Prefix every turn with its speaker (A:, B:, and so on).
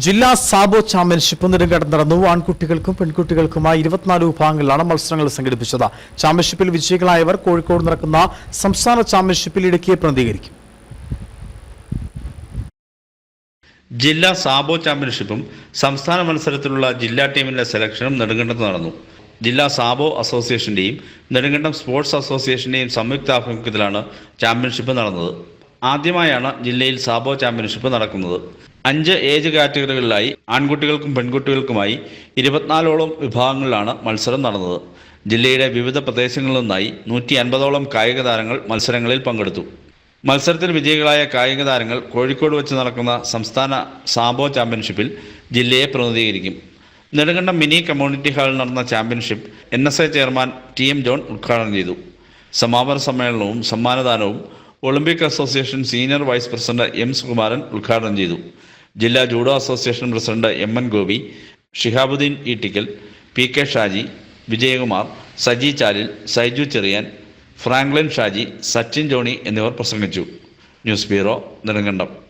A: ജില്ലാ സാബോ ചാമ്പ്യൻഷിപ്പ് നെടുങ്കണ്ടം നടന്നു. ആൺകുട്ടികൾക്കും പെൺകുട്ടികൾക്കുമായി ഇരുപത്തിനാല് വിഭാഗങ്ങളിലാണ് മത്സരങ്ങൾ സംഘടിപ്പിച്ചത്. ചാമ്പ്യൻഷിപ്പിൽ വിജയികളായവർ കോഴിക്കോട് നടക്കുന്ന സംസ്ഥാന ചാമ്പ്യൻഷിപ്പിൽ ഇടുക്കിയെ പ്രതികരിക്കും
B: ജില്ലാ സാബോ ചാമ്പ്യൻഷിപ്പും സംസ്ഥാന മത്സരത്തിലുള്ള ജില്ലാ ടീമിന്റെ സെലക്ഷനും നെടുങ്കണ്ടത്ത് നടന്നു. ജില്ലാ സാബോ അസോസിയേഷന്റെയും നെടുങ്കണ്ടം സ്പോർട്സ് അസോസിയേഷന്റെയും സംയുക്താഭിമുഖ്യത്തിലാണ് ചാമ്പ്യൻഷിപ്പ് നടന്നത്. ആദ്യമായാണ് ജില്ലയിൽ സാബോ ചാമ്പ്യൻഷിപ്പ് നടക്കുന്നത്. അഞ്ച് ഏജ് കാറ്റഗറികളിലായി ആൺകുട്ടികൾക്കും പെൺകുട്ടികൾക്കുമായി ഇരുപത്തിനാലോളം വിഭാഗങ്ങളിലാണ് മത്സരം നടന്നത്. ജില്ലയുടെ വിവിധ പ്രദേശങ്ങളിൽ നിന്നായി നൂറ്റി അൻപതോളം കായിക താരങ്ങൾ മത്സരങ്ങളിൽ പങ്കെടുത്തു. മത്സരത്തിൽ വിജയികളായ കായിക താരങ്ങൾ കോഴിക്കോട് വെച്ച് നടക്കുന്ന സംസ്ഥാന സാബോ ചാമ്പ്യൻഷിപ്പിൽ ജില്ലയെ പ്രതിനിധീകരിക്കും. നെടുങ്കണ്ടം മിനി കമ്മ്യൂണിറ്റി ഹാളിൽ നടന്ന championship N S A chairman T M John ഉദ്ഘാടനം ചെയ്തു. സമാപന സമ്മേളനവും സമ്മാനദാനവും Olympic association senior vice president M Sukumaran ഉദ്ഘാടനം ചെയ്തു. ജില്ലാ judo association president M N Gopi Shihabuddin Eettikkal P K Shaji Vijayakumar Saji Chalil Saiju Cheriyan Franklin Shaji Sachin Johny എന്നിവർ പ്രസംഗിച്ചു. News bureau Nedumkandam.